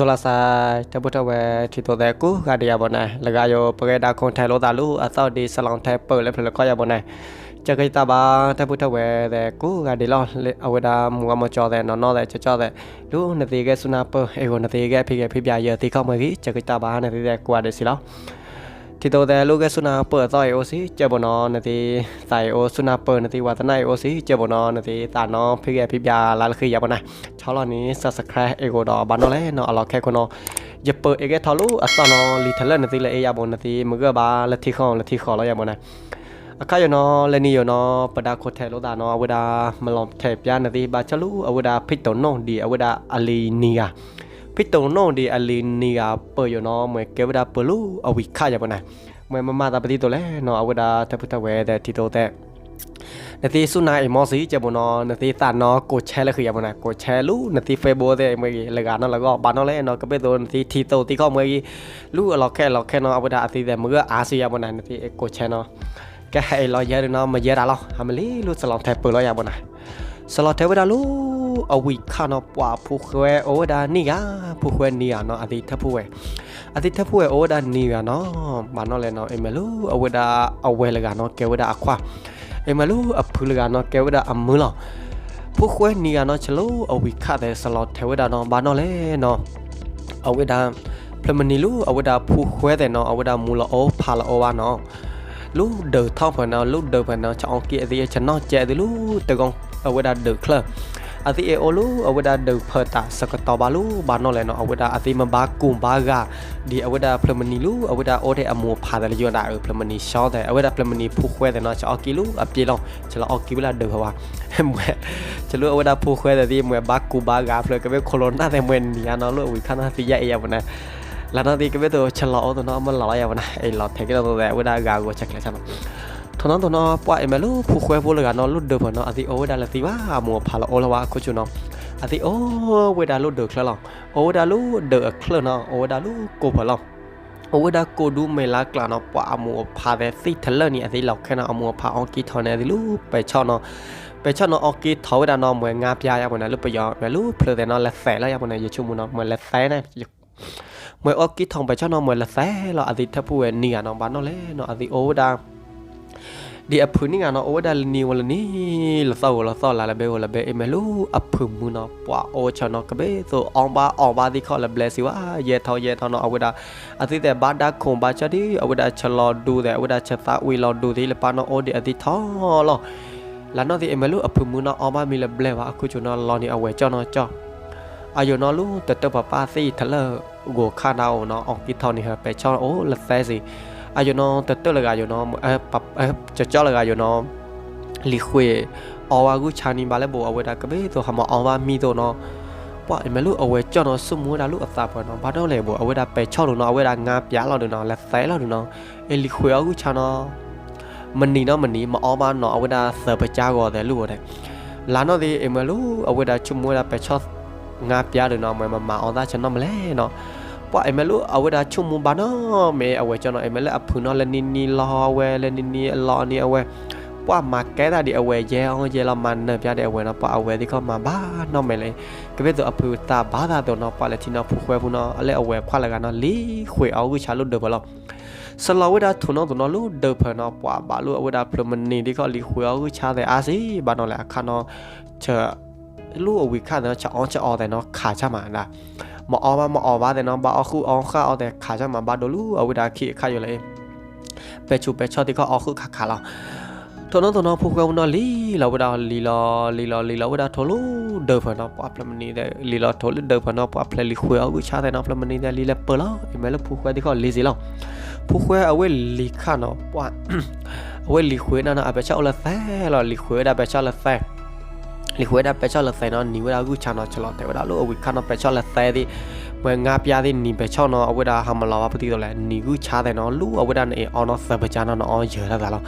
စလာစာတပုတ်တဝဲတီတိုတဲ့ကူဂါဒီယာဘနလကယောပကေဒါခွန်ထိုင်လို့တာလူအသောဒီဆလောင်ထိုင်ပလေဖလခေါ်ရဘနကြကိတာဘာတပုတ်တဝဲတဲ့ကူဂါဒီလောအဝဒါမူမကျော်တဲ့နော်နော်တဲ့ချောတဲ့လူနတိကဲဆုနာပအေကိုနတိကဲဖိကဲဖိပြရတီခေါမကြီးကြကိတာဘာနတိတဲ့ကွာတဲ့စီလော တီတိုတဲ့လူကဆုနာပသောအိုစီကျေဘနော်နတိတိုင်အိုဆုနာပနတိဝါတနိုင်အိုစီကျေဘနော်နတိတာနော်ဖိကဲဖိပြလာလခိရဘနချောလနီ subscribe အေကိုတော့ဘာနော်လဲနော်အလောခဲခွနော် ยเปิดเอกทอลูอัสนอลีเทเลนติเลเอยาบนติมกบาละทิขอละทิขอละยาบนน ะအခါရနော်လနီရနော်ပဒါခိုထဲလို့ဒါနော်အဝဒါမလွန်ထဲပြနတိဘာချလူအဝဒါဖိတ်တုံနော်ဒီအဝဒါအလီနီယာဖိတ်တုံနော်ဒီအလီနီယာပေါ်ရနော်မွေကေဝဒါပလူအဝိခါရပနာမွေမမတာပတိတော့လဲနော်အဝဒါတပတဝဲတဲ့တီတိုတဲ့နတိဆုနာအမောစီကြဘနော်နတိတာနော်ကိုချဲလက်ခရဘနာကိုချဲလူနတိဖေဘောတဲ့မွေလကနော်လကောဘာနော်လဲနော်ကပေတော့နတိတီတိုတီကောမွေလူအလောက်ခဲလောက်ခဲနော်အဝဒါအတိတဲ့မွေအာစီယဘနာနတိကိုချဲနော်ကဲဟဲလောရဲနော်မရဲတာလောအမလီလူစလောင်ထဲပလောရဘနာစလောထဲဝဒါ လူအဝိခါနော်ပွားဖူခွဲအိုဒါနီယာဖူခွဲနီယာနော်အတိထဖူဝဲအတိထဖူဝဲအိုဒါနီယာနော်ဘာနော်လဲနော်အမလူအဝဒါအဝဲလကနော်ကဲဝဒါအခွာ e malu apulaga no kewada amula pu khwe ni ga no chlo awi kha de salot thewada no ba no le no aweda plamani lu aweda pu khwe de no aweda mula o phala o wa no lu de thong fa no lu de fa no chong ki de chano che de lu te gong aweda de kla အတိအေ အိုလူအဝဒဒဖတာစကတဘာလူဘာနော်လဲနော်အဝဒအတိမဘာကုံဘာဂဒီအဝဒဖလမနီလူအဝဒအိုတဲ့အမောဖာတယ်ယွန်တာဖလမနီရှောတဲ့အဝဒဖလမနီဖူခွဲတယ်နော်ချောကီလူအပြေလောချလောအကီဘလာဒဟဝါမွေချလောအဝဒဖူခွဲတယ်ဒီမွေဘာကူဘာဂဖလကဘေခလိုနာတဲ့မွေနီယာနော်လူဝီခနာစီရအေးယဝနာလာနာဒီကဘေတော့ချလောတော့နော်မလာရယဝနာအေးလောထဲကတော့တဲ့ဝဒဂါကိုချက်လက်ချနော် ထနန်တနပွားအမလူဖူခွဲဖို့လကနော်လွတ်တော့နော်အဒီအိုဒါလတိဝါမောဖာလောလဝါခုချူနော်အဒီအိုဝေဒါလွတ်တော့ခလလောအိုဒါလူဒခလနော်အိုဒါလူကိုဖလောအိုဒါကိုဒူမေလာကလာနော်ပွားမောဖာတဲ့စိထလနီအဒီလောက်ခဲနော်အမောဖာအောင်ကီထော်နေဒီလူပဲချောနော်ပဲချောနော်အော်ကီထော်ဝဒါနော်မွေငါပြရပါနော်လူပယောမလူဖလတဲ့နော်လက်ဆဲလာရပါနော်ရချုံမနော်မွေလက်ဆဲနေမွေအော်ကီထောင်ပဲချောနော်မွေလက်ဆဲလောအဒီထပ်ဖို့နီရနော်ဘာနော်လဲနော်အဒီအိုဒါ ဒီအဖုန်ငါနော်အိုဒါလနီဝလနီလသောလသောလာလဘေဝလဘေအမလူအဖုမူနော်ပွာအိုချနော်ကဘေဆိုအောင်ပါအောင်ပါဒီခေါ်လဘလက်စီဝါရဲထောရဲထောနော်အဝဒါအတိတဲ့ဘာဒါခုံဘာချဒီအဝဒါချလောဒူတဲ့အဝဒါချက်သာဝီလောဒူဒီလပါနော်အိုဒီအတိထောလောလာနော်ဒီအမလူအဖုမူနော်အောင်ပါမီလဘလက်ဝါအခုချနော်လောနီအဝဲကြောနော်ကြောအယောနော်လူတတပပါစီထလကိုခါနာအောနော်အောင်ကိထောနီဟပဲချောအိုလက်ဖဲစီ a yo no te te la yo no eh pap eh cha cha la yo no li khwe awa gu cha ni ba le bo awe da ka be to ha ma awa mi to no ပွားအမလို့အဝဲကြော်တော့စွမွေးတာလို့အသာပေါ်တော့ဘာတော့လဲပေါ့အဝဲတာပယ်ချောက်လို့တော့အဝဲတာငါပြားလောက်တော့လက်ဆဲလောက်တော့အလီခွေအခုချာတော့မနီတော့မနီမအောင်ပါတော့အဝဲတာဆပကြားကောတယ်လို့ပေါ့တယ်လာတော့ဒီအမလို့အဝဲတာချွမွေးတာပယ်ချောက်ငါပြားတော့မမအောင်သားချင်တော့မလဲနော် ပွားအမလူအဝဒါချုံမဘာနော်မေအဝကျွန်တော်အမလအဖုနော်လနီနီလောဝဲလနီနီလောနီအဝဲပွားမှာကဲတာဒီအဝဲရဲအောင်ရဲလာမန်နပြတဲ့အဝဲနော်ပွားအဝဲဒီခေါ်မှာဘာနော်မေလေကပဲတော့အဖုတာဘာသာတော့နော်ပွားလက်တီနော်ဖူခွဲဘူးနော်အလဲအဝဲခွာလကနော်လီခွေအောင်ဝချလို့တော့ဘလောစလဝဒါထုံတော့နော်လို့ဒေဖနော်ပွားဘာလို့အဝဒါဖလမနီဒီခေါ်လီခွေအောင်ချတဲ့အာစီဘာနော်လဲအခါနော်ချလူအဝိခါနော်ချအောင်ချအောင်တဲ့နော်ခါချမှာလား မအောမမအောပါတဲ့နော်ဘာအခုအောင်ခါအောင်တဲ့ခါကြမှာဘာဒလူအဝိဒါခိခါရလေပဲချူပဲချောတိကအခုခါခါလာတော်တော်တော်ဖူကောင်းတော့လီလာဝဒါလီလာလီလာလီလာဝဒါထိုလိုဒေဖနာပွားပလမနီတဲ့လီလာထိုလိုဒေဖနာပွားပလလီခွေအခုချတဲ့နော်ပလမနီတဲ့လီလာပလာအမဲလဖူခွဲဒီကလီစီလောဖူခွဲအဝဲလီခါနော်ပွားအဝဲလီခွေနာနာအပဲချောက်လက်ဖဲလောလီခွေဒါပဲချောက်လက်ဖဲ လီခွေတာပက်ချောလက်ဆိုင်တော့နီဝဲတာကူချာနော်ချလော့တယ်ဝဲတာလို့အဝီခါနော်ပက်ချောလက်ဆိုင်ဒီဝဲငါပြသည်နီပက်ချောနော်အဝဲတာဟာမလာပါပတိတော့လဲနီကူချာတယ်နော်လူအဝဲတာနေအောင်တော့ဆပ်ပချာနော်အောင်ရတာလား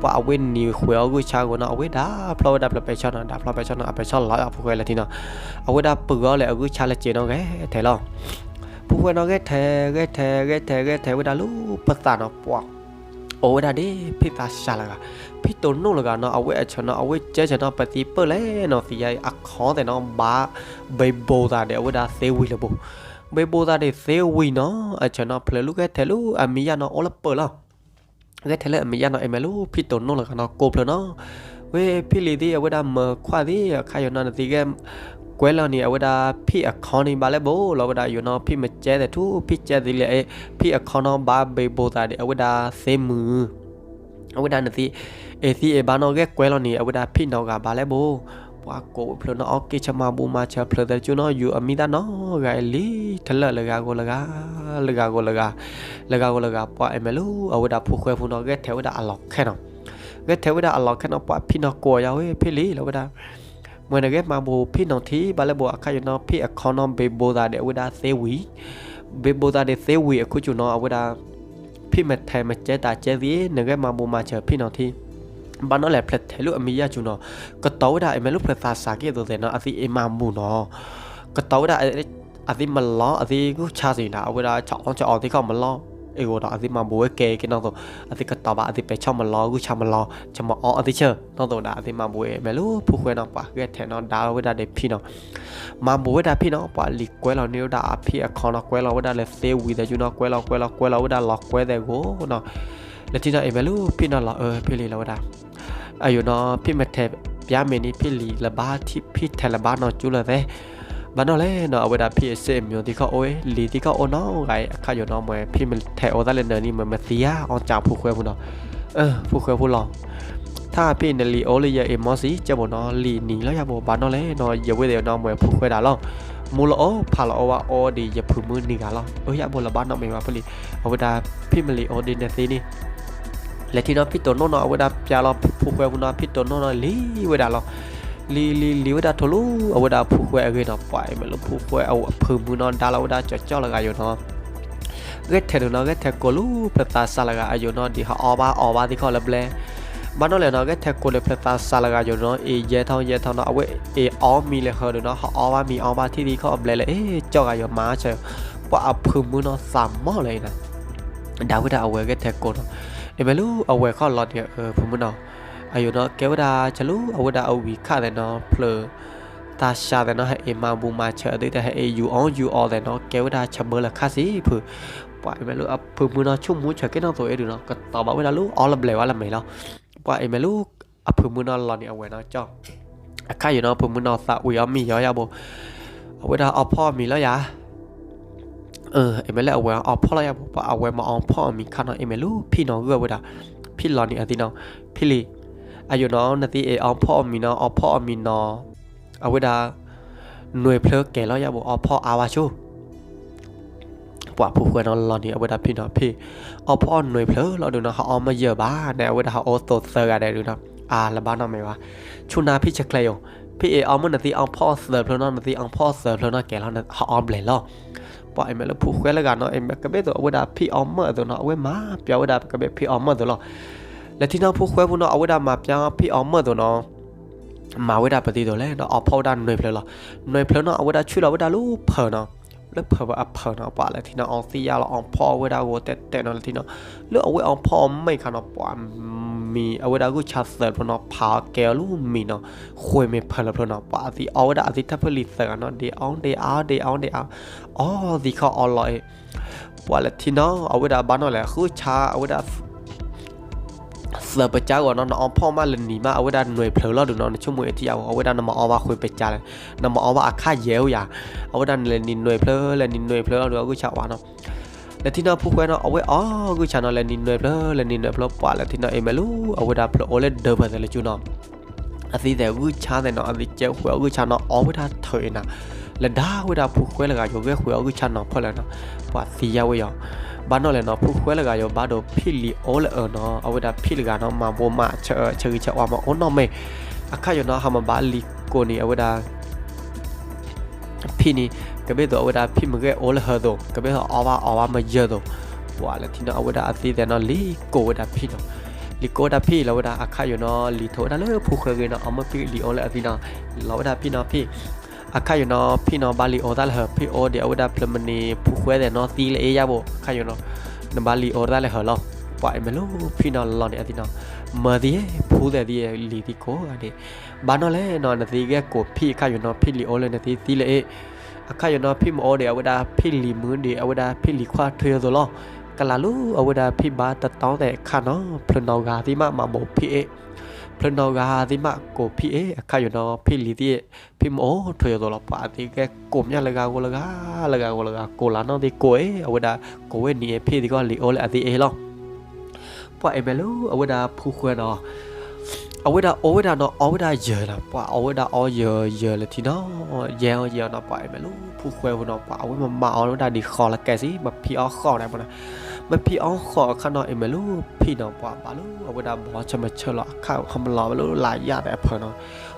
ပွာအဝင်းနီခွေအကူချာကိုနော်အဝိဒါဖလော်ဒါပလပက်ချောနော်ဒါဖလော်ပက်ချောနော်အပက်ချောလောက်အဖခွေလက်တီနော်အဝိဒါပူရောလေအကူချာလက်ကျေနော်ကဲထဲလောပူခွေနော်ကဲထဲကဲထဲကဲထဲကဲထဲဝိဒါလူပတ်တာနော်ပွာအိုဝိဒါဒီဖိတာရှာလာက พี่ตัวนู่นละกะเนาะเอาไว้ชนะเอาไว้เจชนะปฏิเปิดเลยเนาะสิยายอักขอแต่เนาะบาเบโบดาเดเอาไว้ดาเซวิละบุเบโบดาเดเซวิเนาะอชนะเพลลูกแกเทลูอามิยาเนาะโอละเปิดละแกเทเลอามิยาเนาะเอเมลูพี่ตัวนู่นละกะเนาะโกเพลเนาะเว้พี่ลีดีเอาไว้ดาเมควาดีใครอยู่นั่นสิแก ကွဲလော်နီအဝဒါဖိအခေါနီဘာလဲဘိုလောဝဒါယူနော်ဖိမကျဲတဲ့သူဖိကျဲဒီလေဖိအခေါနောဘာဘေဘိုတာတဲ့အဝဒါစေမူ အဝဒနတိအေစီအဘနောကကွဲလော်နီအဝဒဖိနောကဘာလဲဘောပွားကိုဖလနောအကေချမဘူမချဖလဒချူနောယူအမီတာနောဂိုင်လီထလလကကိုလကလကကိုလကလကကိုလကပွားအမလူအဝဒဖုခွဲဖုနောကထေဝဒအလောက်ခဲနောကထေဝဒအလောက်ခဲနောပွားဖိနောကိုရောေဖိလီလဝဒမွေနကမှာဘူဖိနောတီဘာလဲဘောအခါယနောဖိအခေါနောဘေဘောဒါတဲ့ဝဒသေဝီဘေဘောဒါတဲ့သေဝီအခုချူနောအဝဒါ ဖိမထဲမကျဲတာကျဲစီငရဲမမမချဖိနော်တီဘာနော်လေဖလက်ထဲလို့အမီရကျွနော်ကတောဒါအမလို့ဖလက်သာစာကေတော့တယ်နော်အစီအမမှုနော်ကတောဒါအစီမလောအစီကိုချစီနာအဝေဒါချောင်းချောင်းတိကောက်မလော เอเมลุเพลตาสาเกตัวเดนออาซิเอมาบูนอก็โตได้อาซิมันล้ออาซิกูชาสินะอวดาเจาะเจาะที่เขามันล้อเอโกดออาซิมาบูเกกินองตัวอาซิก็ตอบอาซิไปชอบมันล้อกูชามันล้อจะมาอ๋ออาซิเชอต้องตัวดาอาซิมาบูเอเมลุผู้คุยนอปะเกแทนอดาวเวดาเดพี่น้องมาบูเวดาพี่น้องปะลิกวยเราเนี่ยดาพี่อคอนกวยเราเวดาเลเซวีแต่ยูนอกวยเรากวยเรากวยเราเวดาล็อกกวยแต่โกเนาะแล้วที่น้องเอเมลุพี่น้องเราเออพี่ลีเราเวดาอายุเ นาะพี่เมทเทပြားမင်းนี่พี่ลีละบ้าที่พี่แทละบ้าเนาะจุละเด้ဘာနော်လဲနော်အဝဒพี่เสมอยู่ที่เขาโอ้ยลีที่เขาโอ้น้องไงအခါอยู่နော်มวยพี่มันแทโอดาเลนนี่มันมาเสียออนจากผู้คุยผู้เนาะเออผู้คุยผู้ลองถ้าพี่นลีโอเลยยาเอมอสีจะบ่နော်ลีหนีแล้วอย่าบ่บาနော်လဲနော်ရဝဲတယ်နော်มวยผู้คุยดาလောမူလောဖာလောဝါအော်ဒီရဖူမနီကလောเอ้ยอย่าบ่ละบ้านနော်မေပါပလီအဝဒพี่มลีโอดินเนซีนี่လက်တီနော်ဖြစ်တော်နော်အဝဒပြလောผู้คุยผู้နော်ဖြစ်တော်နော်လီဝဲတာ လောလီလီလီဝဒထလူအဝဒဖူခွဲအကေတော့ပွိုင်မလို့ဖူခွဲအဝဖူမူနော်ဒါလာဝဒကြောကြောလကယောနော်ဂက်ထဲနော်ဂက်ထဲကိုလူပတာဆာလကအယောနော်ဒီဟာအောဘာအောဘာဒီခေါ်လပလဲမနော်လေနော်ဂက်ထဲကိုလေပတာဆာလကယောနော်အေရဲထောင်းရဲထောင်းနော်အဝဲအေအောမီလေဟောနော်ဟာအောဘာမီအောဘာတီဒီခေါ်ပလဲလေအေကြောကယောမာချေပွာအဖူမူနော်စာမောလေနာဒါဝဒအဝဲဂက်ထဲကိုနော်အမလူအဝဲခေါ်လော်ဒီဖူမူနော် အယုနော်ကေဝဒာချလူအဝဒအဝီခတဲ့နော်ဖလတာရှာတဲ့နော်ဟဲအမဘူမာချတဲ့တဲ့ဟဲအယူအောင်ယူအော်တဲ့နော်ကေဝဒာချဘလခါစီဖူပွားအမလူအဖူမူနော်ချုံမူချကေနော်ဆိုအဲ့ဒီနော်ကတော်ပါဝဒလူအော်လဘလေဝလာမေလောပွားအမလူအဖူမူနော်လော်နေအဝဲနော်ကြောက်အခါယူနော်ဖူမူနော်သဝီအမီရောရဘောအဝဒအဖော်မီလောရเออเอเมลเอาไว้เอาพ่อละยาบ่เอาไว้มาเอาพ่อมีคันเอเมลูพี่น้องก็ว่าพี่ลอนี่อติน้องพี่ลี อายุน้องนาทีเออพ่อมีน้องอพ่อมีน้องเอาเวลาหน่วยเพลแก่แล้วอย่าบอกอพ่ออาวาชูปว่าผู้ควรนอนรอนี่เอาเวลาพี่น้องพี่อพ่อหน่วยเพลเราดูนะเขาเอามาเยอะบ้าในเอาเวลาเขาโอโตเซอร์อะไรดูนะอ่าละบ้านน้องไหมวะชุนาพี่จะเคลยพี่เอเอามันนาทีเอาพ่อเสิร์ฟเพลนอนนาทีเอาพ่อเสิร์ฟเพลนอนแก่แล้วนะเขาออมเลยล่อปว่าไอ้แม่แล้วผู้ควรแล้วกันเนาะไอ้แม่ก็ไม่ตัวเอ လက်တီနောဖိုခွဲဖို့နော်အဝိဒါမှာပြန်ဖိအောင်မတော့နော်မာဝိဒါပတိတော့လဲနော်အဖောက်တာຫນွေဖလလားຫນွေဖလနော်အဝိဒါချွလဝိဒါလို့ဖနော်လဖဘအဖနော်ပါလက်တီနောအောင်စီရလောအောင်ဖောဝိဒါကိုတက်တက်နော်လက်တီနောလို့အဝိအောင်ဖောမိတ်ခနော်ပွာမီအဝိဒါကိုချတ်ဆယ်ဖနော်ဖာကဲလို့မီနော်ခွေမေဖလဖနော်ပါစီအဝိဒါအစီတပ်ဖလီဆယ်နော်ဒီအောင်ဒီအားဒီအောင်ဒီအားအော်ဒီခေါ်အော်လော်ပွာလက်တီနောအဝိဒါဘာနော်လဲခူချာအဝိဒါ စပချာကောနော်အောင်ဖောက်မလနီမအဝဒနွေဖလောလို့နော်ချုံမွေအတီအောအဝဒနမအောင်ပါခွေပချာလဲနမအောင်ပါအခရဲဟိုယာအဝဒနလနီနွေဖလောလနီနွေဖလောလို့အခုချပါနော်လက်တီနာဖူခွဲနော်အဝဲအော်အခုချနော်လနီနွေဖလောလနီနွေဖလောပါလက်တီနာအေမလူအဝဒဖလောလဲဒေဘတယ်လေကျူနော်အသေးသေးအခုချတယ်နော်အသေးကျဲခွေအခုချနော်အဝဒထွေနာလက်ဒါဝဒဖူခွဲလကရောခွေအခုချနော်ဖောက်လဲနော်ပါစီရဝဲရော บ้านนอเลยเนาะผู้คนยละกายู่บ้านเราพี่ลีโอละเออเนาะเอาเวลาพี่ละกาเนาะมาบ่มาเชอเชอเชอว่ามาโอ้นอไม่อาคาอยู่เนาะทำมาบ้านลีโกนี่เอาเวลาพี่นี่ก็ไม่ตัวเอาเวลาพี่มึงก็โอเลยเฮอวก็ไม่ตัเอาว่าเอาว่ามาเยอะตัวว่าแล้วที่เนาะเอาเวลาอัตีแต่เนาะลีโกเวลาพี่เนาะลิโกเดาพี่เราดาอาคาอยู่เนาะลิโทดาเลยผู้คนเคยเนาะเอามาพี่ลีโอเละอัตีเนาะเราเวลาพี่เนาะพี่ အခါယောနော်ဖီနော်ဘာလီအော်ဒါလေဖီအော်ဒီအော်ဒါပလမနီဖူခွေတဲ့နော်တီလေအေးရဖို့အခါယောနော်နဘာလီအော်ဒါလေဟောလောပွားမလို့ဖိနော်လော်နေအတိနော်မဒီဖူးတဲ့ဒီလီဒီကိုအဲ့ဘာနော်လဲနော်နဒီကကိုဖိခါယူနော်ဖိလီအိုလဲနဒီတီလေအခါယူနော်ဖိမအိုတယ်အဝဒါဖိလီမွန်းဒီအဝဒါဖိလီခွာထွေဆိုလောကလာလူအဝဒါဖိဘာတတောင်းတဲ့ခါနော်ဖလနော်ဂါဒီမမဘောဖိအေ ဖလနော်ဂါဒီမကိုဖိအေအခါယူနော်ဖိလီဒီဖိမအိုထွေဆိုလောပါဒီကကိုမြလကကိုလကလကကိုလကကိုလာနော်ဒီကိုအေအဝဒါကိုဝဲနီဖိဒီကလီအိုလဲအဒီအေလောပွားအမလူအဝဒါဖူခွဲနော်အဝဒါအဝဒါနော်အဝဒါယေလာပွာအဝဒါအောယေယေလတီနော်ယေယေနော်ပွာအမလူဖူခွဲဘနော်ပွာအဝမမအောဒါဒီခေါ်လကဲစီမဖီအောခေါ်တယ်ပေါ့နော် မဖီအောခေါ်ခနော်အမလူဖီနော်ပွာဘာလို့အဝဒါဘောချမချလအခါခမလာဘလို့လာရတဲ့ဖနော်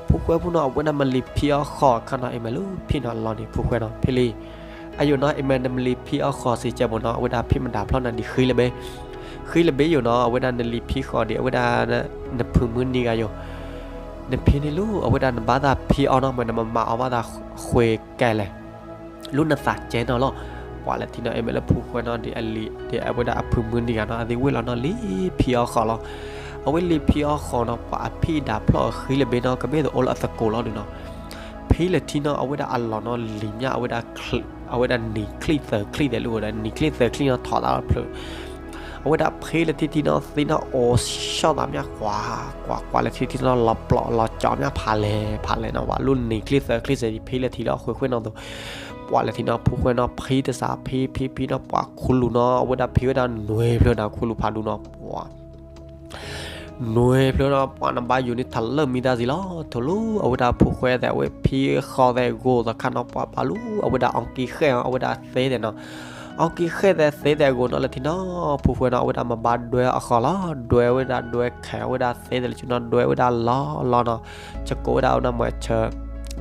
ဖူခွဲဘနော်အဝဒါမလီဖီအောခေါ်ခနော်အမလူဖီနော်လော်နေဖူခွဲနော်ဖီလီအယုနော်အမန်ဒမလီဖီအောခေါ်စီချက်ဘနော်အဝဒါဖီမတာဖလောနန်ဒီခီလဘေခီလဘေယောနော်အဝဒါနလီဖီခေါ်ဒီအဝဒါနဖူမွနီကယောနဖီနီလူအဝဒါနဘာသာဖီအောနော်မနမမအဝဒါခွေကဲလေလူနစာကျဲနော်လော ပွာလတီနော်အမလဖူခွနော်ဒီအလီဒီအဝဒါအဖူမွနီကနော်အဒီဝဲလောနော်လီဖီအောခေါ်လောအဝဲလီဖီအောခေါ်နော်ပွာဖီဒါဖလောခီလဘေနော်ကဘေအောလအသကိုလောဒီနော်ဖီလတီနော်အဝဒါအလောနော်လီမြအဝဒါအဝဒါနီကလီသကလီတယ်လို့ဒါနီကလီသကလီနော်ထော်လာဖလို့အဝဒဖေးလတီတီနော်သီနော်အိုရှော့တာမြကွာကွာကွာလတီတီနော်လပလောလကြောင်မြဖာလေဖာလေနော်ဝါလွန်နေကလစ်ကလစ်စီဖေးလတီနော်ခွေခွေနော်တော့ ပွာလတီနော်ဖူခွေနော်ဖေးတစားဖေးဖေးဖေးနော်ပွာခုလူနော်အဝဒဖေးဝဒနွေဖလို့နော်ခုလူဖာလူနော်ပွာနွေဖလို့နော်ပွာနဘာယူနိထလမီဒါစီလောထလူအဝဒဖူခွဲတဲ့ဝေဖေးခေါ်တဲ့ကိုသခနော်ပွာပါလူအဝဒအောင်ကီခဲအဝဒသေးတယ်နော်အော်ကီခဲတဲ့သေးတဲ့ကိုနော်လတီနော်ဖူဖွေနော်ဝဒမဘာဒွဲအခါလာဒွဲဝဒဒွဲခဲဝဒသေးတယ်ချနော်ဒွဲဝဒလာလာနော်ချကိုဒါနော်မချ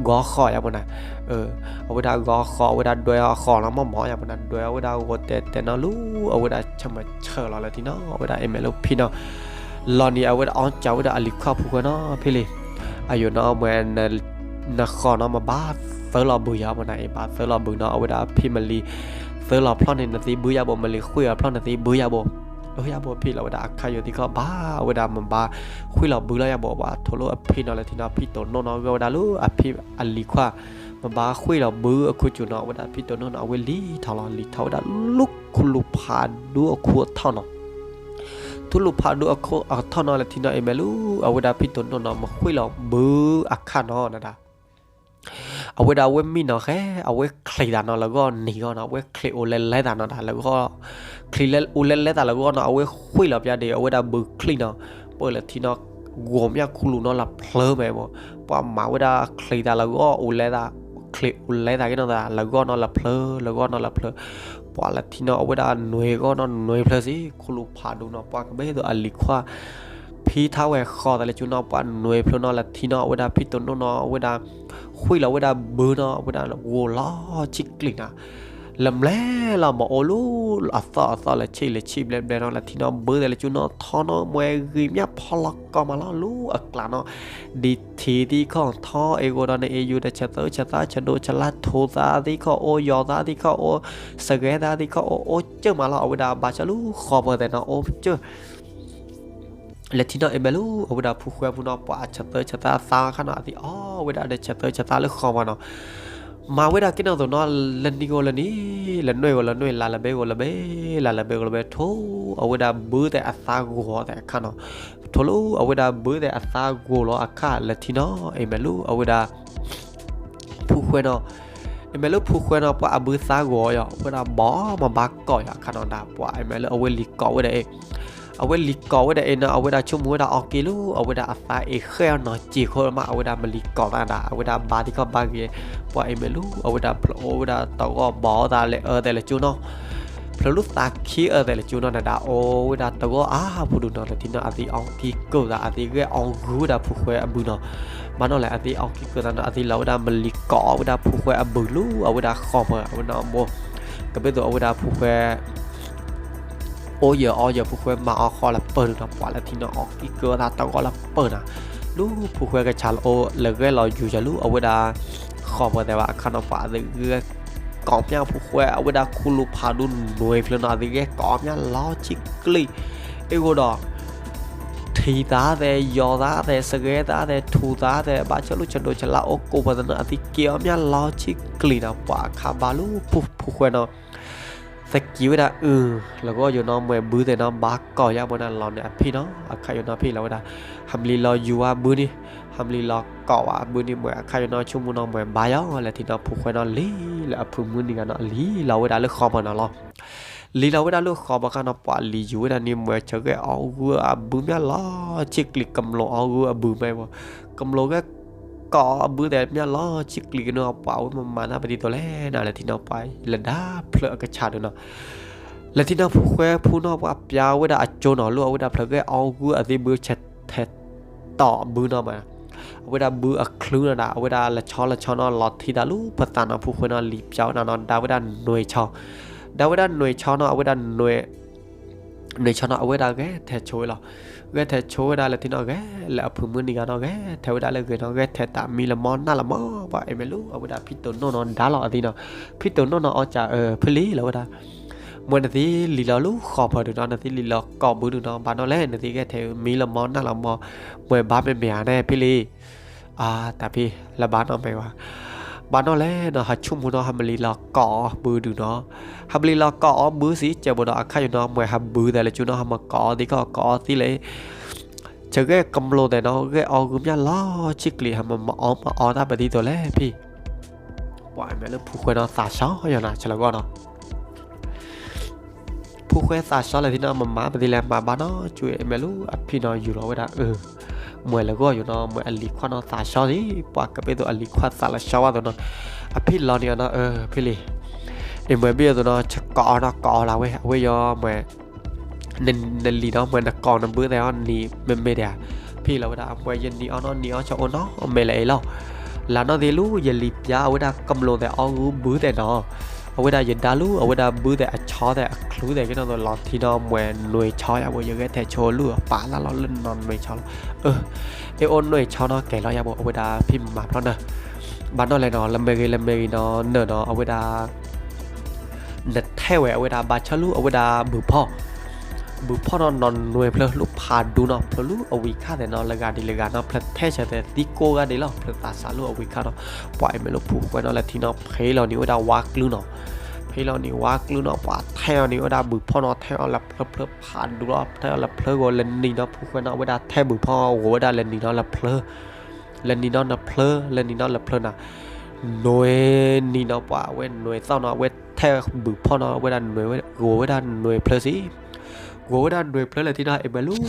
กอขออย่าปนะเออเอาเวลากอขอเวลาดวยขอแล้วมอหมออย่าปนะดวยเวลาโวเตเตนะลูเอาเวลาชมาเชอเราเลยทีเนาะเวลาเอเมลพี่เนาะลอนี่เอาเวลาออนเจ้าเวลาอลิคอพูกันเนาะพี่เลยอายุเนาะเหมือนนะขอเนาะมาบ้าเฟอร์ลอบุยาปนะไอ้บ้าเฟอร์ลอบุเนาะเอาเวลาพี่มลีเฟอร์ลอพลอนในนาทีบุยาบ่มลีคุยกับพลอนนาทีบุยาบ่ လောရဘောဖိလောဒါအခါယတိကဘာဝဒါမဘာခွေလောဘူးလာရဘောဘာထိုလိုအဖိနော်လေတင်အဖိတော်နော်နော်ဝဒါလိုအဖိအလီခွာမဘာခွေလောဘူးအခုကျနော်ဝဒါဖိတော်နော်အဝလီထော်လောလီထော်ဒါလုခုလူဖာဒူအခုထော်နော်သူလူဖာဒူအခုအထော်နော်လေတင်အမဲလူအဝဒါဖိတော်နော်မခွေလောဘူးအခါနော်နဒါ အဝဲဒါဝဲမိနော်ခဲအဝဲခလီတာနော်လကောနေကောနော်အဝဲခလီအိုလဲလဲတာနော်ဒါလကောခလီလဲအိုလဲလဲတာလကောနော်အဝဲခွေလပြတယ်အဝဲဒါဘူခလီနော်ပေါ်လက်တီနော်ဂိုမြခူလူနော်လာဖလမဲပေါ့ပွာမာဝဲဒါခလီတာလကောအိုလဲတာခလီအိုလဲတာကနော်ဒါလကောနော်လာဖလလကောနော်လာဖလပွာလက်တီနော်အဝဲဒါနွေကောနော်နွေဖလစီခူလူဖာဒူနော်ပွာကဘဲတော့အလီခွာ ဖီထားဝဲခေါ်တယ်လေကျွန်တော်ပွာနွေဖလနော်လာတီနော်ဝဲဒါဖီတုံနော်ဝဲဒါခွေလာဝဒဘနာဝဒဝလာချစ်ကလီနာလမ်လဲလာမအိုလိုအသာအသာလက်ချိလက်ချိဘလက်ဘလက်နော်လာတီနော်ဘဲတယ်ကျွနော်ထောနော်မွဲဂီမြဖလကမလာလူအကလာနော်ဒီတီဒီခေါထောအေကိုဒနအေယူတဲ့ချက်တော့ချက်သားချက်တို့ချက်လာထိုးသားဒီခေါအိုယောသားဒီခေါအိုစကဲသားဒီခေါအိုကျမလာဝဒဘာချလူခေါ်ပေါ်တဲ့နော်အိုကျ လက်တီတော့အဘလူအဝဒဖူခွဲဘူးနော်ပွာချက်တော့ချက်သားစားခဏအဒီအော်ဝဒတဲ့ချက်တော့ချက်သားလို့ခေါ်ပါနော်မာဝဒကိနော်တော့နော်လန်ဒီကိုလနီလနွေကိုလနွေလာလဘေကိုလဘေလာလဘေကိုလဘေထိုးအဝဒဘူးတဲ့အသားကိုဟောတဲ့ခဏနော်ထိုးလို့အဝဒဘူးတဲ့အသားကိုလောအခလက်တီနော်အဘလူအဝဒဖူခွဲနော်အမေလို့ဖူခွဲတော့ပွာအဘူးစားကိုရောဝဒဘောမဘကောရခဏတော့ပွာအမေလို့အဝလီကောဝတဲ့ အဝဲလီကောဝဲတဲ့အနာအဝဲဒါချုံမွေးဒါအော်ကီလူအဝဲဒါအဖာအေခဲနော်ကြီခေါ်မအဝဲဒါမလီကောတာဒါအဝဲဒါဘာဒီကောဘာကြီးပွားအမလူအဝဲဒါဖလိုဝဲဒါတော့ဘောဒါလေအဲတယ်လေကျူနော်ဖလိုလူတာခီအဲတယ်လေကျူနော်ဒါအိုဝဲဒါတော့အာဖူဒူနော်ဒီနော်အဒီအောင်ကီကိုဒါအဒီကအောင်ဂူဒါဖူခွဲအဘူနော်မနော်လေအဒီအောင်ကီကိုဒါနော်အဒီလောဒါမလီကောဝဲဒါဖူခွဲအဘူလူအဝဲဒါခေါ်မအဝဲနော်မောကဘေတော့အဝဲဒါဖူခွဲ 哦耶哦耶不会嘛哦好了笨了完了听到哦一个他当好了笨啊路不会个查了哦那个老有些路啊为了好不得吧看到把那个搞不了不会啊为了库鲁帕鲁努伊弗那那个搞不了老几个哩哎我的ทีตาแต่ยอตาแต่สเกตาแต่ทูตาแต่บาชลุชนโดชละโอกูบันนาที่เกี่ยวเนี่ยลอจิกลีนะปะคาบาลูปุ๊บปุ๊บเนาะ บากก่อยาบนนั้นเราเนี่ยพี่น้องอะใครอยู่น้องพี่เราได้ฮัมลีรออยู่ว่าบื้อนี่ฮัมลีรอก่อว่าบื้อนี่เมื่อใครอยู่น้องชุ่มน้องเมื่อบายอแล้วที่น้องผู้ควน้องลีแล้วพึ่งมือนี่ ก่อมือแต่เนี่ยล้อชิกลีเนาะเป่ามันมาหน้าไปดีตัวแรกนะและที่เนาะไปและวด้าเพลอกระชากเนาะและที่เนาะผู้แควผู้นอกว่ายาวเวลาอัจโจนอลักเวลาเพลก็เอากูอันนี้มือเช็ดเท็ดต่อมือเนาะมาเวลาบืออคลื่นนะเวลาละช้อนละช้อนนอนหลอดที่ดาลูปตานอผู้คนนอนลีบเจ้านอนดาวเวลาหน่วยช้อดาวเวลาหน่วยช้อนนอนเวลาหน่วย ນွေချောင်းတော့အဝဒကဲထဲချိုးလောကဲထဲချိုးဒါလည်းတင်တော့ကဲလက်အဖုံမနီကတော့ကဲထဲဝဒလည်းကတော့ကဲထဲတာမီလမောနာလမောပါအမလူအဝဒဖိတုံနော်နော်ဒါလောအတိနော်ဖိတုံနော်နော်အချာအဖလီလောဝဒမွန်တိလီလောလူခေါ်ဖဒနော်နတိလီလောကောဘူးနော်ဘာနော်လဲနတိကဲထဲမီလမောနာလမောမွေဘာမေမြာနဲ့ဖိလီအာတပိလဘာနော်မေဝါ ဘာတော့လဲတော့ဟာချုံမတော့ဟာမလီလာကောဘူးဒူနော်ဟာမလီလာကောဘူးစီချေဘတော့အခါယူနော်မွေဟာဘူးတယ်လေချူနော်ဟာမကောဒီကောကောစီလေချက်ကကံလို့တယ်နော်ကဲအော်ကူမြလာချစ်ကလေးဟာမအောင်မအောင်တာပတိတော့လေပြီပွိုင်မဲလို့ဖူခွဲတော့စာရှောင်းဟောရနာချက်လောက်တော့ဖူခွဲစာရှောင်းလေဒီနော်မမပတိလဲမပါတော့ကျွေမဲလို့အဖြစ်တော့ယူတော့ဝဲတာအင်း မွေလကောယူနော်မွေအလီခွနော်သာရှောဒီပွားကပေတော့အလီခွသာလရှောဝါတော့နော်အဖိလော်နီယနော်အဖိလီအမွေပြေတော့နော်ချကောနော်ကောလာဝဲအဝဲရောမွေနနလီနော်မွေနကောနဘူးတဲ့ဟောနီမမေတဲ့ဖိလော်တာမွေယနီအောင်နော်နီအောင်ချောနော်အမေလေလောလာနော်ဒီလူယလီပြာဝဲတာကမလို့တဲ့အောင်ဘူးတဲ့နော် အဝိဒါယဒါလူအဝိဒါဘူးတဲ့အချောတဲ့အကလူတဲ့ကတော့လော်တီတော့မွေຫນွေချောရဖို့ရခဲ့တဲ့ချိုလူပါလာလော်လွန်းနော်ຫນွေချောလောအဲအွန်ຫນွေချောတော့ကဲလောရဖို့အဝိဒါဖိမှာတော့နော်ဘာတော့လဲနော်လမေကြီးလမေကြီးနော်နော်အဝိဒါလက်ထဲဝဲအဝိဒါဘာချလူအဝိဒါဘူဖော บุพ่อนอนอนนวยเพลลุพาดูนอเพลลุอวิคาแต่นอนละกาดีละกาเนาะเพลเทชแต่ติโกกาดีเนาเพลตาสาลุอวิคาเนอปล่อยไม่ลุผูกไว้นาะและทีเนาะเพลเรานี่ว่าดาวักลือนาะเพลเรานี่วักลือนาะปาแทวนี่ว่าดาบุพ่อนอแทวละเพลเพลพานดูนอเทวละเพลโกเลนนี่นาะผูกไว้เนอะว่าดาแทบุพอโหว่าดาเลนนี่เนอะละเพลเลนนี่เนอะละเพลเลนนี่เนอะละเพลนะหน่วยนี่นาะป่าเว้นหน่วยเศร้าเนาะเว้นแทบุพ่อนอเวลาหน่วยเวลาโหเวลาหน่วยเพลสิ ở vị khác nó quậy mấy lúc phụ quay nó là thì nó thấy lo nếu đà wak lu nó thấy lo nếu wak lu nó quả theo nếu đà bự po nó theo là plơ plơ pa du nó theo là plơ gọi lên đi nó phụ quay nó ở đà theo bự po gọi đà lên đi nó là plơ lên đi nó là plơ lên đi nó là plơ nào หน่วยนี่เนาะป่าเว้นหน่วยเศร้าเนาะเว้นแท้บึกพ่อเนาะเวลาหน่วยเว้นโกเวลาหน่วยเพลสิโกเวลาหน่วยเพลเลยที่เนาะเอเบลูเ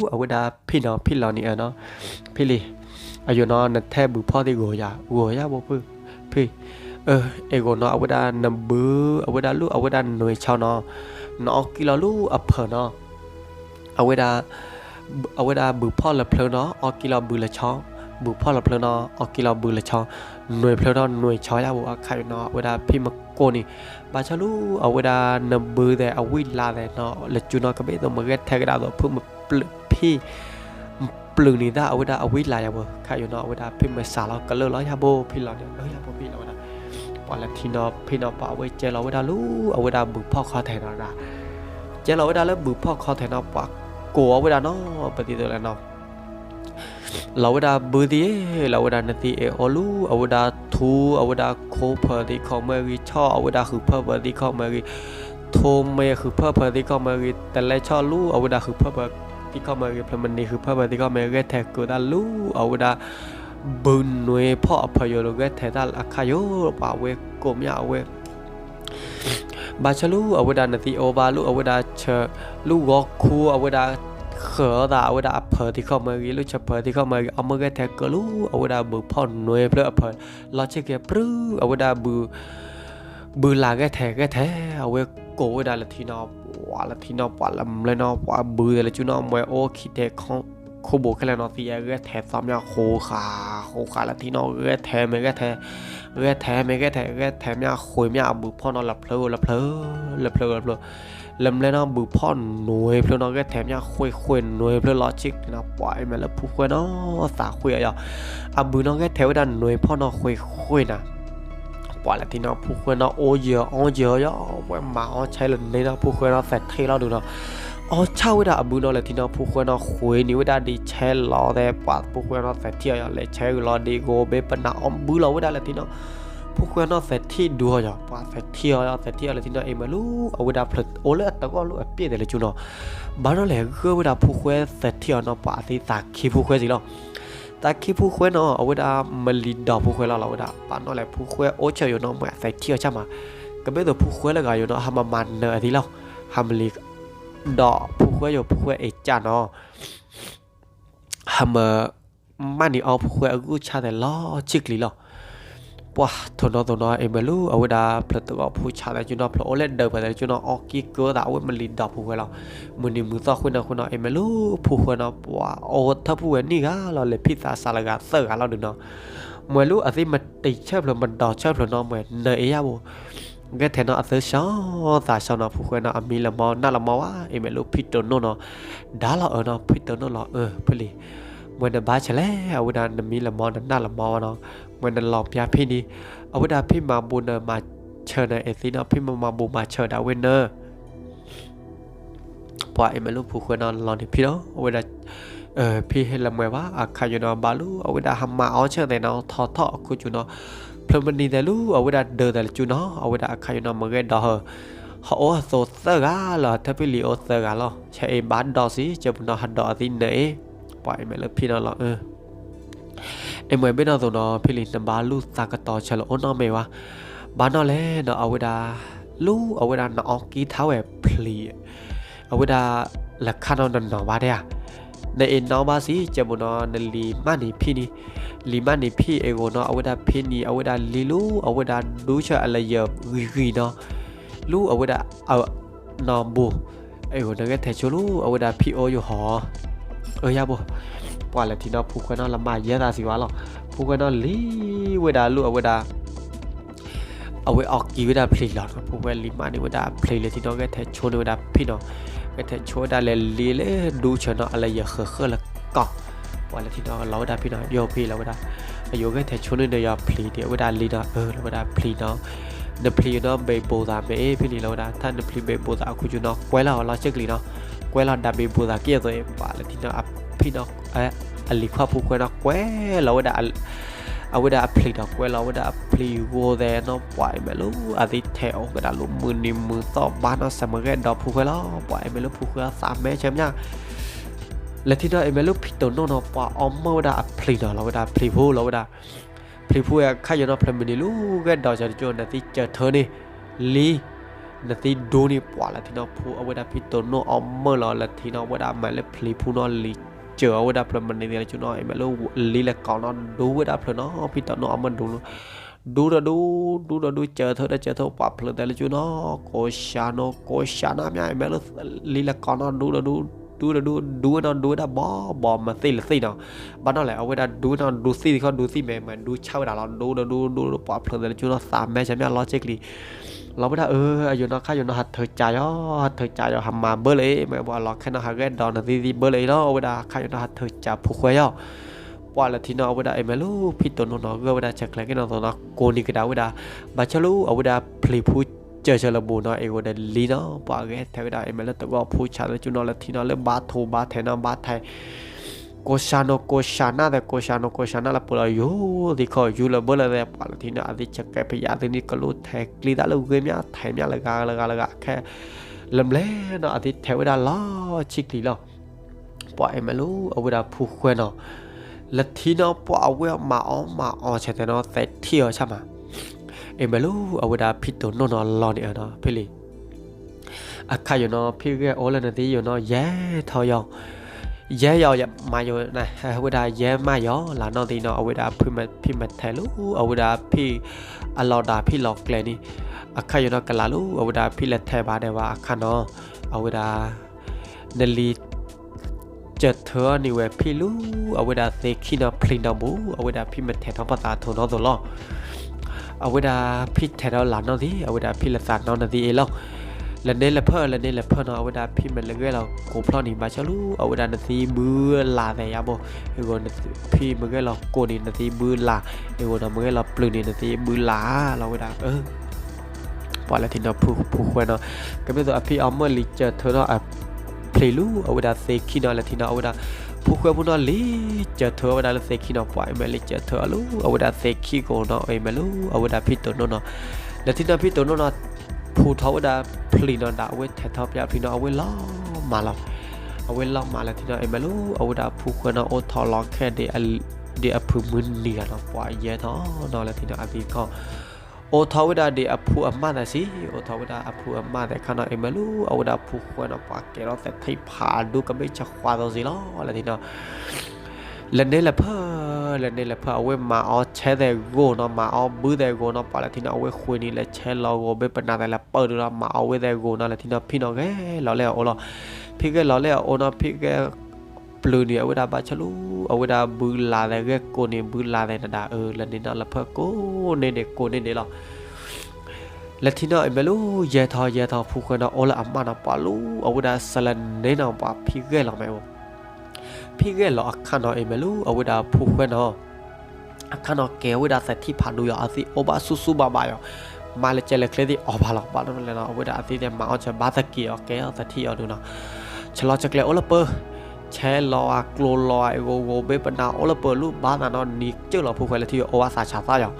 อาเวลาพี่เน bà cho lu ở quê đà nằm bư để ở quê là để nó là chú nó có biết rồi mà ghét thay cái đào rồi phương mà plự pi plự này đã ở quê đà ở quê là ya bơ khai yo nó ở quê đà pi mà xả nó cả lơ lói ya bô pi lói ya ya bô pi lói đà bỏ làm thì nó pi nó bỏ quê chơi lói đà lu ở quê đà bự phò khó thay nó đà chơi lói đà lơ bự phò khó thay nó bỏ cổ ở quê đà nó bây giờ là nó เราเวลาบื้อดีเราเวลานาทีเออลูเอาเวลา ะออกกิโลบือละช่องบึกพ่อละเพลเนาะออกกิโลบือละช่อง หน่วยเพลดอนหน่วยชอยาบอาคายเนาะเวลาพี่มาโกนี่บาชาลูเอาเวลานำบือแต่เอาวิลาแต่เนาะและจูนอก็ไม่ต้องมาเก็ตแทกดาวตัวเพื่อมาปลึพี่ปลึงนี่ได้เอาเวลาเอาวิลายาบ่คายเนาะเวลาพี่มาสาเราก็เลิกแล้วยาโบพี่เราเนี่ยเอ้ยยาโบพี่เรานะปอแล้วทีเนา ะพี่เนาะปะเอาไว้เจเราเวลาลูเอาเวลาบือพ่อคอแทนเราได้เจเราเวลาแล้วบือพ่อคอแทนเราปะกลัวเวลาเนาะปฏิตัวแล้วเนาะ lawada budi lawada nati e olu awada thu awada ko phadi khomari cho awada hu pha ลำเลนอบือพ่อหน่วยเพลนอก็แถมยาคุยคุยหน่วยเพื่อล้อชิกนะปล่อยมาแล้วผู้คุยนอสาคุยอะอะบือน้องก็แถวดันหน่วยพ่อนอคุยคุยนะปล่อยละที่นองผู้คุยนอโอเยอะโอเยอะย่อแวมาใช้หลังในนอผู้คุยนอแฟตที่เราดูเนาะอ๋อเช่าดาบุนอละที่นองผู้คุยนอคุยนิวดาดีแช่รอแต่ปล่อยผู้คุยนอแฟตที่ยวเลยแช่รอดีโกเบปนาอมบือเราวดาละที่นอ พวกคุณนอกเฟสที่ดูเหรอปาเฟสที่เหรอเฟสที่อะไรที่นั่นเองมาลูกเอาเวลาผลิตโอเล่แต่ก็ลูกเปลี่ยนเลยจุนอ่ะบ้านเราแหละก็เวลาพวกคุณเฟสที่เหรอนอปาสิตาคีพวกคุณสิเนาะตาคีพวกคุณเนาะเอาเวลามลีดดอกพวกคุณเราเราเวลาปานนอแหละพวกคุณโอเชียอยู่นอเหมือนเฟสที่เหรอใช่ไหมก็ไม่ตัวพวกคุณเลยก็อยู่นอฮามามันเนอที่เราฮามลีดอกพวกคุณอยู่พวกคุณเอจานเนาะฮามมันนี่เอาพวกคุณกูชาแต่ล้อชิกลีเนาะ ပွာထလောတလောအိမ်မလူအဝဒါဖတ်တော့ဖူချလာကျွန်တော်ဖလောလက်တော့ပါတယ်ကျွန်တော်အော်ကီကောတာဝမလီတော့ဖူခဲလောက်မနီမူတော့ခွန်းတော့ခွန်းတော့အိမ်မလူဖူခွန်းတော့ပွာအော်ထဖူဝနီကလောလေဖိသာဆာလကသက်ကလောက်တော့မွေလူအသိမတိတ်ချက်ဖလောမတော်ချက်ဖလောတော့မွေနေရဘူးကဲထဲနော်အသရှောင်းသာရှောင်းတော့ဖူခွဲနော်အမီလမောနလမောဝါအိမ်မလို့ဖီတိုနိုနော်ဒါလောက်အော်နော်ဖီတိုနိုလောက်အဖလီမွေတဘာချလဲအဝဒနမီလမောနလမောနော် မွေးတဲ့လောက်ပြဖိနီအဝဒဖိမဘူနမှာချာတဲ့စီနာဖိမမဘူမှာချာတာဝင်းနပွာအမလူဖူခွနလော်နေပြီတော့အဝဒเออพี่เฮลมวยว่าอาคายนอบาลูอวดาหัมมาออเชแต่นอทอทอคุจุนอพลมนีแต่ลูอวดาเดอแต่จุนออวดาอาคายนอมเกดอเฮฮอโอโซเซกาลอทปิลิโอเซกาลอใช้บานดอสิจะบุนอฮัดดอสิเนปล่อยไปเลยพี่นอลอเออ အမွေဘေနော်ဆိုတော့ဖိလီနံပါလူစာကတော်ချလအွန်နော်မေဝါဘာနော်လဲနော်အဝဒါလူအဝဒါနော်ကီထားဝဲဖလီအဝဒါလက်ခါနော်နော်ဘာတဲ့နေအနော်ပါစီကျမနော်နလီမနီဖိနီလီမနီဖိအေကိုနော်အဝဒါဖိနီအဝဒါလီလူအဝဒါဒူချအလယဂီဂီနော်လူအဝဒါအနော်ဘူအေကိုတကယ်ထဲချလူအဝဒါဖိအိုယဟောเออရပါ ပွာလတီနော်ဖူခွနော်လမရဲတာစီဝါလောဖူခွနော်လီဝေတာလူအဝေတာအဝေအော်ကီဝေတာဖလီလောဖူခွလီမနီဝေတာဖလီလေတီနော်ကထဲချိုးလို့တာဖိနော်ကထဲချိုးတာလေလီလေဒူချနော်အလေရခခလကောပွာလတီနော်လောတာဖိနော်ယောဖိလောဝေတာအယောကထဲချိုးလို့တဲ့ရဖလီတဲ့ဝေတာလီနော်အဲလောဝေတာဖလီနော်နပလီနော်ဘေပိုသာမေဖိလီလောတာသန်နပလီဘေပိုသာအခုကျွန်တော်ကွဲလာအောင်လာချက်ကလီနော်ကွဲလာတာဘေပိုသာကဲ့သို့ပါလတီနော်အဖိနော် alikuwa pukwena kwe lawada awada apli da kwe lawada apli wo de no pai melu adi theo cái đã lụm mưa nim mưa to ba nó sẽ mới cái đó pukwena lo pai melu pukwena sam mẹ chém nhá แม่ละที่ได้เอเมลูพิโตโนนอปล่อยอมเมื่อร์ดาพลีดอกเราดาพลีพูเราดาพลีพูเอข้ายนอพรมินิลูกดอกจาริโจนาทีเจอเธอนี่ลีนาทีดูนี่ปล่อยและที่น้องพูเอาเวดาพิโตโนออมเมื่อเราและที่น้องเวด้ามาเลพลีพูน้องลี นแต่ละจุดเนาะโกชาโนโกชาน้ำใหญ่ไม่รู้ลีละก่อนนอนดูระดูดูระดูดูนอนดูได้บ่บ่มาสิละสิเนาะบ้านนั่นแหละเอาไว้ได้ดูนอนดูสิเขาดูสิแม่มันดูเช่าดาเราดูระดูดูปรับ เราไม่ได้เอออยู่นอกข้ายอยู่นอกหัดเธอใจอ๋อเธอใจเราทำมาเบอร์เลยไม่บอกเราแค่นอกหัดเล่นดอนนั่นดีเบอร์เลยเนาะไม่ได้ค่าอยู่นอกหัดเธอจผูกไว้ย่อว่าละที่นอเวลาเอเมลูพี่ตัวนนอเวลาจากแรงกันนอตัวนอกูนี่ก็ดาเวลาบาชลูเอาเวลาพลีพูเจอเชลบูนอเอวเดนลีเนาะอปาเกตเทวดาเอเมลูแตัวก็ผู้ชายและจุนอละที่นอเริ่มบาทูบาเทนนอบาไทย ကိုရှာနိုကိုရှာနာတဲ့ကိုရှာနိုကိုရှာနာလာပလာယိုဒီခေါ်ယူလဘလတဲ့ပါလတီနာအဒီချက်ကပြရတဲ့နိကလို့ထဲကလီဒါလူကေမြထိုင်မြလကာလကာလကာခဲလမ်လဲနော်အဒီထဲဝဒါလာချစ်ကလီလောပွားအမလူအဝဒါဖူခွဲနော်လတီနော်ပွားဝဲမာအောင်မာအောင်ချက်တဲ့နော်သက်ထီရောချမှာအမလူအဝဒါဖစ်တိုနော်နော်လော်နေနော်ဖေးလီအခါယနော်ဖေးကအော်လနေတီယနော်ရဲထော်ယောင် ရဲရောက်ရမာယောနာဝိဒါရဲမယောလာနော်ဒီနော်အဝိဒါဖိမဖိမထဲလူအဝိဒါဖိအလော်ဒါဖိလော်ကလနီအခါယနော်ကလာလူအဝိဒါဖိလက်ထဲပါတယ်ပါအခါနော်အဝိဒါနလီချက်เธอนี่เวพี่ลูเอาเวลาเซคินาพลินดบูเอาเวลาพี่มาแทนท้องภาษาโทนอตัวล้อเอาเวลาพี่แทนเอาหลานนอดิเอาเวลาพี่ละสานนอนาดิเอล้อ lần đây là phơ lần đây là phơ nó ở đây phim mình là người là cổ plo này mà cho lu ở đây là thì mưa là về à bộ rồi phim mình người là cổ này là thì mưa là rồi là người là plug này là thì mưa là là ở นเราปลื้มนี่นาทีมือยละที่เราผู้ผู้ควรเนาะก็ไม่ตัวพี่ออมเมอร์ลิเจอเธอเนาะเพลลูเอาเวลาเซคินอละทีเนาะเอาเวลาผู้ควรผู้นอลิเจอเธอเวลาเซคินอปล่อยเม่ลิเจอเธอลูเอาเวลาเซคีโกเนาะไอเม่ลูเอาเวลาพี่ตัวโนาะเนาะละทีเนาะพี่ตัวเนาะ ဖူထောဒါဖလီတော့ဒါအဝဲထဲထောပြဖလီတော့အဝဲလောမာလောအဝဲလောမာလာတီတော့အမလို့အဝဒါဖူခွနော်အောထောလောခဲတဲ့အဒီအဖူမွန်းလီရတော့ပွာရဲတော့တော့လာတီတော့အပီကောအောထောဝဒါဒီအဖူအမနာစီအောထောဝဒါအဖူအမတဲ့ခနော်အမလို့အဝဒါဖူခွနော်ပွာကေတော့တဲ့ထိပ်ဖာဒုကမေချခွာတော့စီလောလာတီတော့ လက်နေလက်ဖာလက်နေလက်ဖာအဝဲမာအောချဲတဲ့ကိုနော်မာအောဘူးတဲ့ကိုနော်ပါလက်တီနော်အဝဲခွေနေလက်ချဲလောကိုပဲပနာတယ်လက်ပေါ်တော့မာအောဝဲတဲ့ကိုနော်လက်တီနော်ဖိနော်ကဲလော်လဲအော်လော်ဖိကဲလော်လဲအော်နော်ဖိကဲပလူနီအဝဲတာပါချလူအဝဲတာဘူးလာတဲ့ကဲကိုနေဘူးလာတဲ့တာအဲလက်နေနော်လက်ဖာကိုနေနေကိုနေနေလောလက်တီနော်အမလို့ရဲသာရဲသာဖူခွန်းတော့အော်လာအမနာပါလူအဝဲတာဆလန်နေနော်ပါဖိကဲလော်မဲဘော ဖိငဲလောအခါနော်အိမလူအဝိဒါဖူခွဲနော်အခါနော်ကဲဝိဒါစတိဖာနူရအစီအိုဘာဆူဆူဘာဘာယောမာလကျလက်လေဒီအော်ဘာလောက်ပါတော့လဲနော်အဝိဒါအစီတဲ့မအောင်ချဘာသကီယောကဲအစတိယောဒူနော်ချလောချက်လေအိုလပချဲလောအကလိုလောအဝဝဘေပနာအိုလပလူဘာနာနော်နီကျလောဖူခွဲလက်တီအိုဝါစာချာစာယော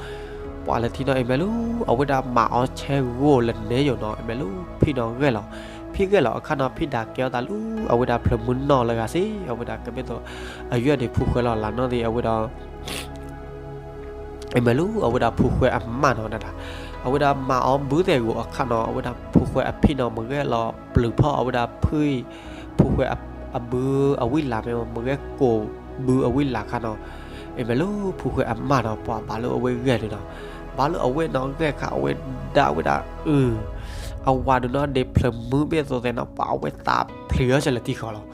ပွာလက်တီနော်အိမလူအဝိဒါမအောင်ချဲဝိုလက်နေယောနော်အိမလူဖိနော်ကဲလော ဖိကဲလောအခါနော်ဖိဒါကဲတာလူအဝဒဖလမွန်းနော်လကစီအဝဒကမေတော့အရွက်ဒီဖူခွဲလောလာနော်ဒီအဝဒအမလူအဝဒဖူခွဲအမနော်နာအဝဒမာအောင်ဘူးတဲ့ကိုအခါနော်အဝဒဖူခွဲအဖိနော်မငဲလောပလူဖောအဝဒဖိဖူခွဲအဘူအဝိလာမေမငဲကိုဘူးအဝိလာခါနော်အမလူဖူခွဲအမနော်ပွာဘာလို့အဝဲငဲတယ်နော်ဘာလို့အဝဲနောင်တဲ့ခါအဝဲဒါဝဒါအင်း အဝါဒနာဒေပလမှုပဲဆိုတဲ့နော်ပါဝဲတာဖလျောချလတိခေါ်လော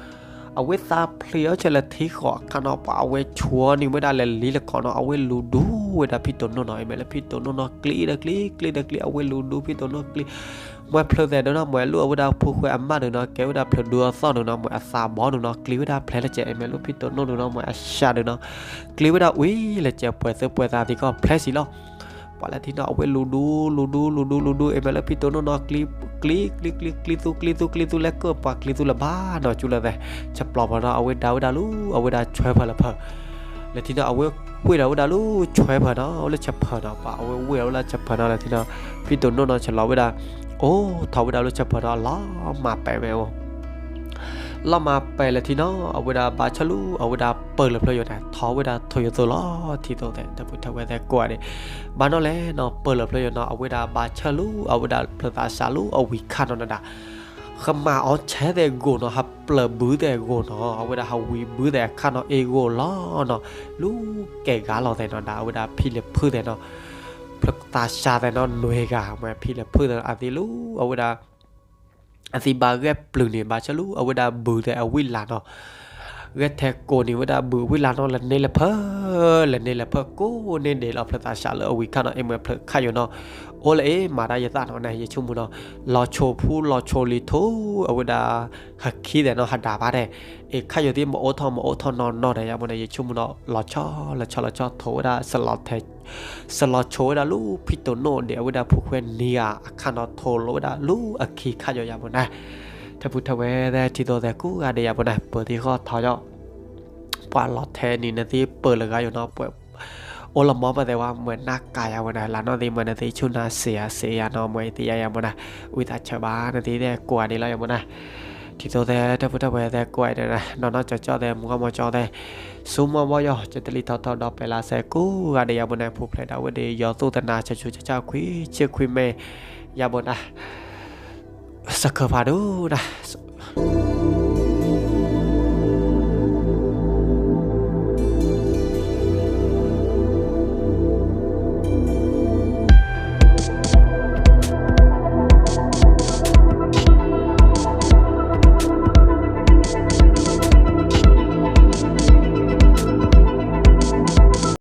အဝဲတာဖလျောချလတိခေါ်ခဏပါအဝဲချွာနေမဒါလေလီလခေါ်နော်အဝဲလူဒူဝဲတာဖြစ်တော့နော်အမဲလေဖြစ်တော့နော်ကလီဒကလီကလီဒကလီအဝဲလူဒူဖြစ်တော့နော်ကလီမွဲဖလတဲ့နော်မွဲလူအဝဒါဖူခွဲအမတ်နော်ကဲဝဒါဖလဒူဆောင်းနော်မွဲအစာဘောနော်ကလီဝဒါဖလဲလက်ကျအမဲလူဖြစ်တော့နော်နော်မွဲအရှာနော်ကလီဝဒါဝေးလက်ကျပွဲစပွဲသားဒီကဖလဲစီလော Palatina awe ludu ludu ludu ludu emela pito no no clip clip clip clip clip tu clip tu clip tu lekker pa clip tu la ba no chula de chaplo pa no awe da da lu awe da chwe pa la pa Latina awe we da da lu chwe pa no le chap pa no pa awe we la chap pa no Latina pito no no chalo we da oh thaw we da lu chap pa no la ma pe me o เรามาไปละทีนอเอาเวลาบาชลูเอาเวลาเปิดเลยเพลยนะท้อเวลาโทอยตัวล้อที่ตัวแต่แต่พูดทงเวต่กว่าเนี่ยบ้านนอแลเนาะเปิดเลยเพลยนะเอาเวลาบาชลูเอาเวลาเพลตาชาลูเอาวิคานนันดาขมาอ๋อแช่แต่กูเนาะครัเปลือบื้อแต่กูเนาะเอาเวลาฮาวีบื้อแต่ข้าเนาะเอโกล้อเนาะลูกแก่กาเราแต่เนาะอาเวลาพี่เล็บพื้นแต่เนาะพลตาชาแต่เนาะหน่วยกาแม่พี่เล็บพื้นแต่อันนี้ลูกเอาเวลา အစီဘာကပလူနေဘာချလူအဝဒဘူတဲ့အဝိလာ เวทโกนิวดาบือวิลานอละเนละเพอละเนละเพอกูเนเดลอพลตาชาเลอวิคานอเอเมเพลคายอนอโอเลมาดายตานอนะเยชุมุนอลอโชพูลอโชลิโทอวดาฮักคีเดนอฮัดดาบาเดเอคายอติมโอทอมโอทอนอนอเดยามอนะเยชุมุนอลอชอลอชอลอชอโทดาสลอเทสลอโชดาลูพิโตโนเดอวดาผู้เควเนียอาคานอโทโลดาลูอคีคายอยามอนะ เปิดที่ข้อทอยอปาลอเทนี่นะที่เปิดเลยก็อยู่นอเปิดโอละมอมาแต่ว่าเหมือนหน้ากายเอานะลานอที่เหมือนที่ชุนาเสียเสียนอมวยตียามนะวิตาชบานที่แต่กว่านี่แล้วยามนะ thì tôi thế tôi phải về thế quay đây này nó nó cho cho thế muốn mà cho thế số mà bao giờ cho tôi thao thao đọc về là sẽ cú gà để bên này phục lại đâu để giờ tôi tên nào cho chú cho cháu quý chưa quý mê ya bên này สกเคอร์พาดูนะ sekepadu dah. So,